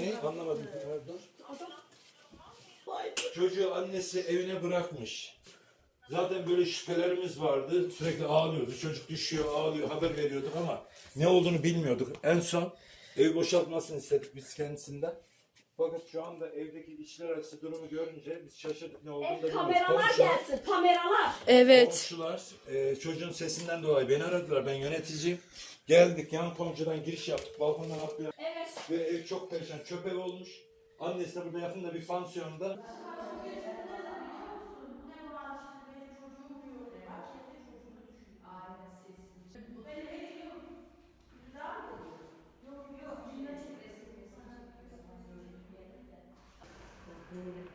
Ne? Anlamadım. Dur. Çocuğu annesi evine bırakmış. Zaten böyle şüphelerimiz vardı. Sürekli ağlıyordu. Çocuk düşüyor, ağlıyor. Haber veriyorduk ama ne olduğunu bilmiyorduk. En son ev boşaltmasını istedik biz kendisinden. Fakat şu anda evdeki içler arası durumu görünce biz şaşırdık ne olduğunu da Evet, bilmiyoruz. kameralar Komşular- gelsin, kameralar. Evet. Komşular e, çocuğun sesinden dolayı beni aradılar. Ben yöneticiyim. Geldik yan komşudan giriş yaptık. Balkondan atlayan Evet. ve ev çok perişan. Çöp ev olmuş. Annesi de burada yakında bir pansiyonda. Mm-hmm.